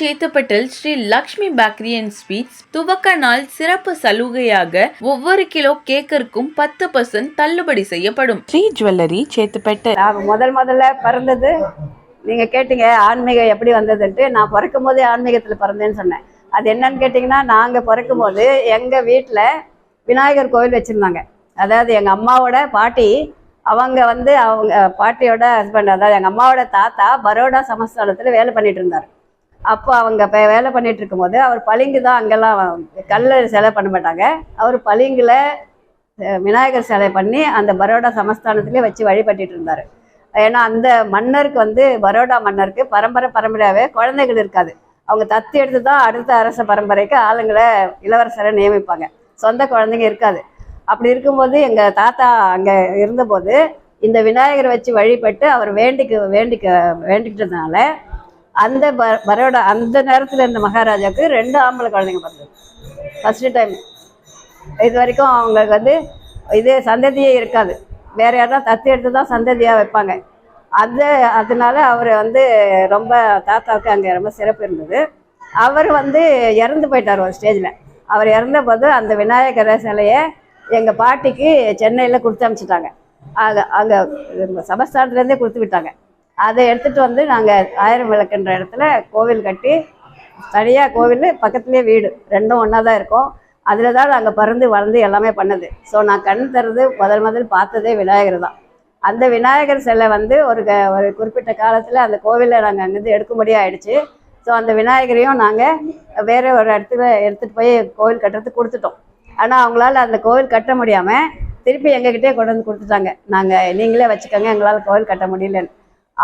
சேத்துப்பட்டில் Shri Lakshmi bakery and sweets துவக்க நாள் சிறப்பு சலுகையாக ஒவ்வொரு கிலோ கேக்கிற்கும் பத்து பர்சன்ட் தள்ளுபடி செய்யப்படும். ஸ்ரீ ஜுவல்லரி சேத்துப்பட்டு. நான் முதல் முதல்ல பிறந்தது நீங்க கேட்டீங்க ஆன்மீகம் எப்படி வந்ததுன்ட்டு நான் பிறக்கும் போதே ஆன்மீகத்துல பிறந்தேன்னு சொன்னேன். அது என்னன்னு கேட்டிங்கன்னா நாங்க பிறக்கும் போது எங்க வீட்டில் விநாயகர் கோவில் வச்சிருந்தாங்க. அதாவது எங்க அம்மாவோட பாட்டி அவங்க வந்து அவங்க பாட்டியோட ஹஸ்பண்ட் அதாவது எங்க அம்மாவோட தாத்தா பரோடா சமஸ்தானத்துல வேலை பண்ணிட்டு இருந்தார். அப்போ அவங்க இப்போ வேலை பண்ணிட்டு இருக்கும்போது அவர் பளிங்கு தான் அங்கெல்லாம் கல்ல சிலை பண்ண மாட்டாங்க. அவர் பளிங்கில் விநாயகர் சிலை பண்ணி அந்த பரோடா சமஸ்தானத்திலே வச்சு வழிபட்டுட்டு இருந்தார். ஏன்னா அந்த மன்னருக்கு வந்து பரோடா மன்னருக்கு பரம்பரை பரம்பரையாகவே குழந்தைகள் இருக்காது. அவங்க தத்து எடுத்து தான் அடுத்த அரச பரம்பரைக்கு ஆளுங்களை இளவரசரை நியமிப்பாங்க. சொந்த குழந்தைங்க இருக்காது. அப்படி இருக்கும்போது எங்கள் தாத்தா அங்கே இருந்தபோது இந்த விநாயகரை வச்சு வழிபட்டு அவர் வேண்டிக்கு வேண்டிக்க வேண்டிக்கிட்டதுனால அந்த வரோட அந்த நேரத்தில் இருந்த மகாராஜாவுக்கு ரெண்டு ஆம்பளை குழந்தைங்க பிறந்தது. ஃபஸ்ட்டு டைம் இது வரைக்கும் அவங்களுக்கு வந்து இது சந்ததியே இருக்காது. வேற யாரும் தத்து எடுத்து தான் சந்ததியாக வைப்பாங்க. அது அதனால அவர் வந்து ரொம்ப தாத்தாவுக்கு அங்கே ரொம்ப சிறப்பு இருந்தது. அவர் வந்து இறந்து போயிட்டார் ஒரு ஸ்டேஜில் அவர் இறந்த போது அந்த விநாயகர் சிலையை எங்கள் பாட்டிக்கு சென்னையில் கொடுத்து அனுப்பிச்சிட்டாங்க அங்கே அங்கே சமஸ்தானத்துலேருந்தே கொடுத்து விட்டாங்க. அதை எடுத்துகிட்டு வந்து நாங்கள் ஆயிரம் விளக்குன்ற இடத்துல கோவில் கட்டி தனியாக கோவில் பக்கத்துலேயே வீடு. ரெண்டும் ஒன்றா தான் இருக்கும். அதில் தான் நாங்கள் பறந்து வளர்ந்து எல்லாமே பண்ணது. ஸோ நான் கண் தருது முதல் முதல் பார்த்ததே விநாயகர் தான். அந்த விநாயகர் சிலை வந்து ஒரு க ஒரு குறிப்பிட்ட காலத்தில் அந்த கோவிலில் நாங்கள் அங்கேருந்து எடுக்கும்படி ஆயிடுச்சு. ஸோ அந்த விநாயகரையும் நாங்கள் வேறு ஒரு இடத்துல எடுத்துகிட்டு போய் கோவில் கட்டுறதுக்கு கொடுத்துட்டோம். ஆனால் அவங்களால அந்த கோவில் கட்ட முடியாமல் திருப்பி எங்ககிட்டே கொண்டு வந்து கொடுத்துட்டாங்க. நாங்கள் நீங்களே வச்சுக்கோங்க எங்களால் கோவில் கட்ட முடியலன்னு.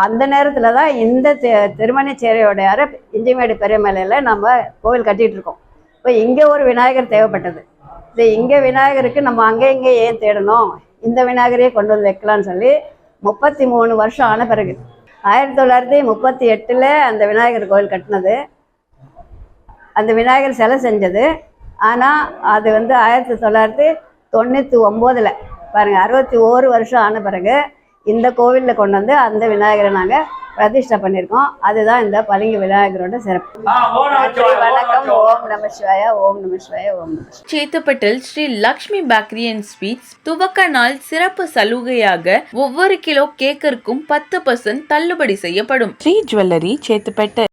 அந்த நேரத்தில் தான் இந்த தி- திருமணிச்சேரியோடையார இஞ்சிமேடு பெரியமலையில் நம்ம கோவில் கட்டிட்டு இருக்கோம். இப்போ இங்கே ஒரு விநாயகர் தேவைப்பட்டது. இது இங்கே விநாயகருக்கு நம்ம அங்கே இங்கே ஏன் தேடணும்? இந்த விநாயகரையே கொண்டு வந்து வைக்கலான்னு சொல்லி முப்பத்தி மூணு வருஷம் ஆன பிறகு ஆயிரத்தி தொள்ளாயிரத்தி முப்பத்தி எட்டில் அந்த விநாயகர் கோவில் கட்டினது. அந்த விநாயகர் சிலை செஞ்சது. ஆனால் அது வந்து ஆயிரத்தி தொள்ளாயிரத்தி தொண்ணூற்றி ஒம்போதில் பாருங்கள் அறுபத்தி ஓரு வருஷம் ஆன பிறகு இந்த கோவிலில் கொண்டு வந்து அந்த விநாயகரை நாங்கள் பிரதிஷ்டை பண்ணியிருக்கோம். அதுதான் இந்த பளிங்கு விநாயகரோட சிறப்பு. வணக்கம். ஓம் நம சிவாய ஓம் நம சிவாய ஓம் நம சேத்துப்பட்டில் Shri Lakshmi bakery and sweets துவக்க நாள் சிறப்பு சலுகையாக ஒவ்வொரு கிலோ கேக்கிற்கும் பத்து பர்சன்ட் தள்ளுபடி செய்யப்படும். ஸ்ரீ ஜுவல்லரி சேத்துப்பட்டு.